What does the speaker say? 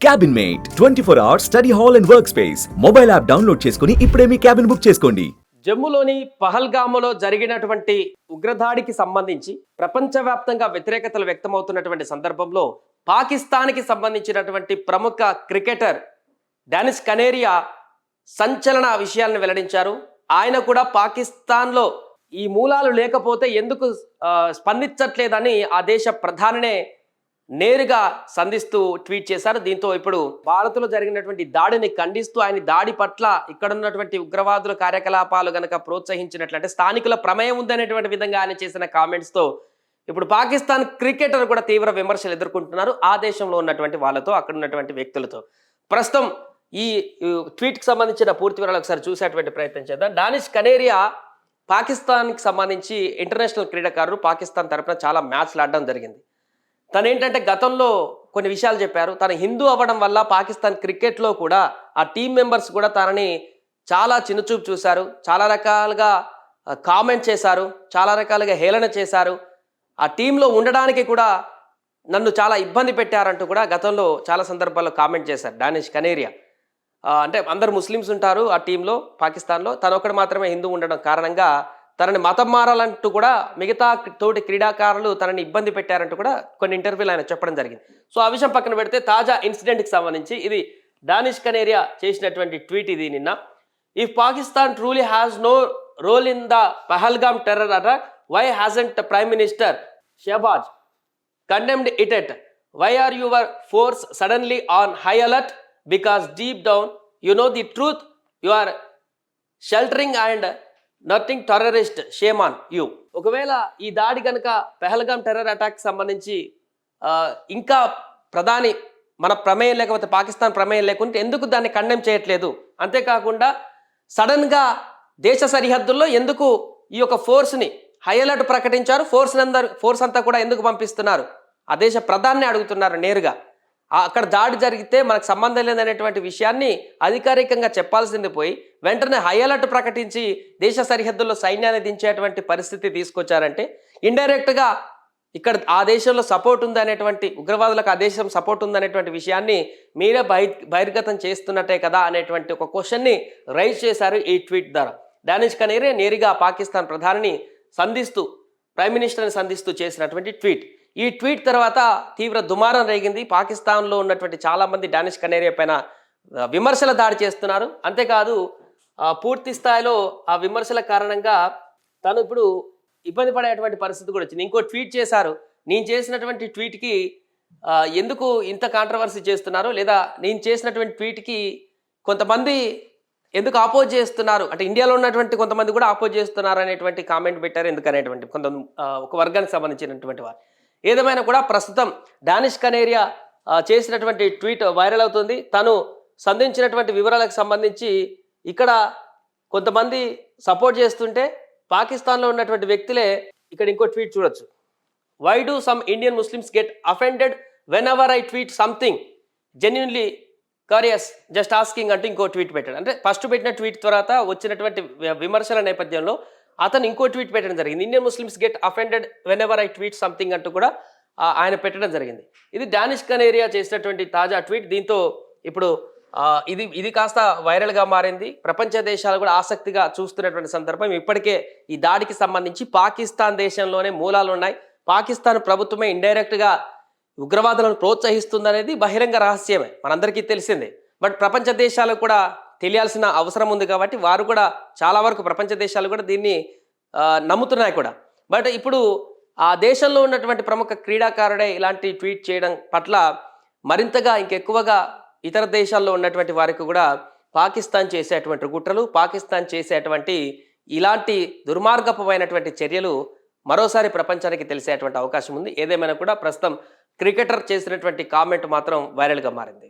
Cabin mate twenty four hours study hall and work space mobile app download చేసుకుని ఇప్పుడే మీ cabin book చేసుకోండి. జమ్మూలోని పహల్గాములో జరిగినటువంటి ఉగ్రదాడికి సంబంధించి ప్రపంచవ్యాప్తంగా వ్యతిరేకతలు వ్యక్తమవుతున్నటువంటి సందర్భంలో పాకిస్తాన్కి సంబంధించినటువంటి ప్రముఖ క్రికెటర్ డానిస్ కనేరియా సంచలన విషయాలను వెల్లడించారు. ఆయన కూడా పాకిస్తాన్లో ఈ మూలాలు లేకపోతే ఎందుకు స్పందించట్లేదని ఆ దేశ ప్రధానినే నేరుగా సంధిస్తూ ట్వీట్ చేశారు. దీంతో ఇప్పుడు భారత్లో జరిగినటువంటి దాడిని ఖండిస్తూ ఆయన దాడి పట్ల ఇక్కడున్నటువంటి ఉగ్రవాదుల కార్యకలాపాలు గనక ప్రోత్సహించినట్లంటే స్థానికుల ప్రమేయం ఉందనేటువంటి విధంగా ఆయన చేసిన కామెంట్స్తో ఇప్పుడు పాకిస్తాన్ క్రికెటర్ కూడా తీవ్ర విమర్శలు ఎదుర్కొంటున్నారు. ఆ దేశంలో ఉన్నటువంటి వాళ్ళతో అక్కడ ఉన్నటువంటి వ్యక్తులతో. ప్రస్తుతం ఈ ట్వీట్కి సంబంధించిన పూర్తి వివరాలు ఒకసారి చూసేటువంటి ప్రయత్నం చేద్దాం. డానిష్ కనేరియా పాకిస్తాన్కి సంబంధించి ఇంటర్నేషనల్ క్రీడాకారులు పాకిస్తాన్ తరఫున చాలా మ్యాచ్లు ఆడడం జరిగింది. తను ఏంటంటే గతంలో కొన్ని విషయాలు చెప్పారు. తను హిందూ అవ్వడం వల్ల పాకిస్తాన్ క్రికెట్లో కూడా ఆ టీం మెంబర్స్ కూడా తనని చాలా చిన్నచూపు చూశారు. చాలా రకాలుగా కామెంట్ చేశారు. చాలా రకాలుగా హేళన చేశారు. ఆ టీంలో ఉండడానికి కూడా నన్ను చాలా ఇబ్బంది పెట్టారంటూ కూడా గతంలో చాలా సందర్భాల్లో కామెంట్ చేశారు డానిష్ కనేరియా. అంటే అందరు ముస్లిమ్స్ ఉంటారు ఆ టీంలో పాకిస్తాన్లో. తను ఒకడు మాత్రమే హిందూ ఉండడం కారణంగా తనని మతం మారాలంటూ కూడా మిగతా తోటి క్రీడాకారులు తనని ఇబ్బంది పెట్టారంటూ కూడా కొన్ని ఇంటర్వ్యూలు ఆయన చెప్పడం జరిగింది. సో ఆ విషయం పక్కన పెడితే తాజా ఇన్సిడెంట్కి సంబంధించి ఇది డానిష్ కనేరియా చేసినటువంటి ట్వీట్ ఇది నిన్న. If Pakistan truly has no role in the Pahalgam terror attack why hasn't prime minister Shehbaz condemned it at why are your force suddenly on high alert because deep down you know the truth you are sheltering and nothing terrorist shame on you ఒకవేళ ఈ దాడి కనుక Pahalgam terror attack సంబంధించి ఇంకా ప్రధాని మన ప్రమేయం లేకపోతే పాకిస్తాన్ ప్రమేయం లేకుంటే ఎందుకు దాన్ని కండెమ్ చేయట్లేదు? అంతేకాకుండా సడన్గా దేశ సరిహద్దుల్లో ఎందుకు ఈ యొక్క ఫోర్స్ని హై అలర్ట్ ప్రకటించారు? ఫోర్స్ అందరు ఫోర్స్ అంతా కూడా ఎందుకు పంపిస్తున్నారు? ఆ దేశ ప్రధాన్ని అడుగుతున్నారు నేరుగా. అక్కడ దాడి జరిగితే మనకు సంబంధం లేదనేటువంటి విషయాన్ని అధికారికంగా చెప్పాల్సింది పోయి వెంటనే హై అలర్ట్ ప్రకటించి దేశ సరిహద్దుల్లో సైన్యాన్ని దించేటువంటి పరిస్థితి తీసుకొచ్చారంటే ఇండైరెక్ట్గా ఇక్కడ ఆ దేశంలో సపోర్ట్ ఉందనేటువంటి ఉగ్రవాదులకు ఆ దేశం సపోర్ట్ ఉందనేటువంటి విషయాన్ని మీరే బహి బహిర్గతం చేస్తున్నట్టే కదా అనేటువంటి ఒక క్వశ్చన్ని రైజ్ చేశారు ఈ ట్వీట్ ద్వారా. డానిష్ కనేరే నేరుగా పాకిస్తాన్ ప్రధానిని సంధిస్తూ ప్రైమ్ మినిస్టర్ని సంధిస్తూ చేసినటువంటి ట్వీట్. ఈ ట్వీట్ తర్వాత తీవ్ర దుమారం రేగింది. పాకిస్తాన్లో ఉన్నటువంటి చాలామంది డానిష్ కనేరియా పైన విమర్శల దాడి చేస్తున్నారు. అంతేకాదు పూర్తి స్థాయిలో ఆ విమర్శల కారణంగా తను ఇప్పుడు ఇబ్బంది పడేటువంటి పరిస్థితి కూడా వచ్చింది. ఇంకో ట్వీట్ చేశారు. నేను చేసినటువంటి ట్వీట్కి ఎందుకు ఇంత కాంట్రవర్సీ చేస్తున్నారు? లేదా నేను చేసినటువంటి ట్వీట్కి కొంతమంది ఎందుకు ఆపోజ్ చేస్తున్నారు? అంటే ఇండియాలో ఉన్నటువంటి కొంతమంది కూడా ఆపోజ్ చేస్తున్నారు అనేటువంటి కామెంట్ పెట్టారు. ఎందుకనేటువంటి కొంత ఒక వర్గానికి సంబంధించినటువంటి వారు. ఏదేమైనా కూడా ప్రస్తుతం డానిష్ కనేరియా చేసినటువంటి ట్వీట్ వైరల్ అవుతుంది. తను సంధించినటువంటి వివరాలకు సంబంధించి ఇక్కడ కొంతమంది సపోర్ట్ చేస్తుంటే పాకిస్తాన్లో ఉన్నటువంటి వ్యక్తులే ఇక్కడ ఇంకో ట్వీట్ చూడొచ్చు. Why do some Indian Muslims get offended whenever I tweet something genuinely curious just asking అంటూ ఇంకో ట్వీట్ పెట్టాడు. అంటే ఫస్ట్ పెట్టిన ట్వీట్ తర్వాత వచ్చినటువంటి విమర్శల నేపథ్యంలో అతను ఇంకో ట్వీట్ పెట్టడం జరిగింది. Indian Muslims get offended whenever I tweet something అంటూ కూడా ఆయన పెట్టడం జరిగింది. ఇది డానిష్ కనేరియా చేసినటువంటి తాజా ట్వీట్. దీంతో ఇప్పుడు ఇది ఇది కాస్త వైరల్గా మారింది. ప్రపంచ దేశాలు కూడా ఆసక్తిగా చూస్తున్నటువంటి సందర్భం. ఇప్పటికే ఈ దాడికి సంబంధించి పాకిస్తాన్ దేశంలోనే మూలాలు ఉన్నాయి. పాకిస్తాన్ ప్రభుత్వమే ఇండైరెక్ట్గా ఉగ్రవాదులను ప్రోత్సహిస్తుందనేది బహిరంగ రహస్యమే. మనందరికీ తెలిసిందే. బట్ ప్రపంచ దేశాలకు కూడా తెలియాల్సిన అవసరం ఉంది కాబట్టి వారు కూడా చాలా వరకు ప్రపంచ దేశాలు కూడా దీన్ని నమ్ముతున్నాయి కూడా. బట్ ఇప్పుడు ఆ దేశంలో ఉన్నటువంటి ప్రముఖ క్రీడాకారుడే ఇలాంటి ట్వీట్ చేయడం పట్ల మరింతగా ఇంకెక్కువగా ఇతర దేశాల్లో ఉన్నటువంటి వారికి కూడా పాకిస్తాన్ చేసేటువంటి కుట్రలు పాకిస్తాన్ చేసేటువంటి ఇలాంటి దుర్మార్గపమైనటువంటి చర్యలు మరోసారి ప్రపంచానికి తెలిసేటువంటి అవకాశం ఉంది. ఏదేమైనా కూడా ప్రస్తుతం క్రికెటర్ చేసినటువంటి కామెంట్ మాత్రం వైరల్గా మారింది.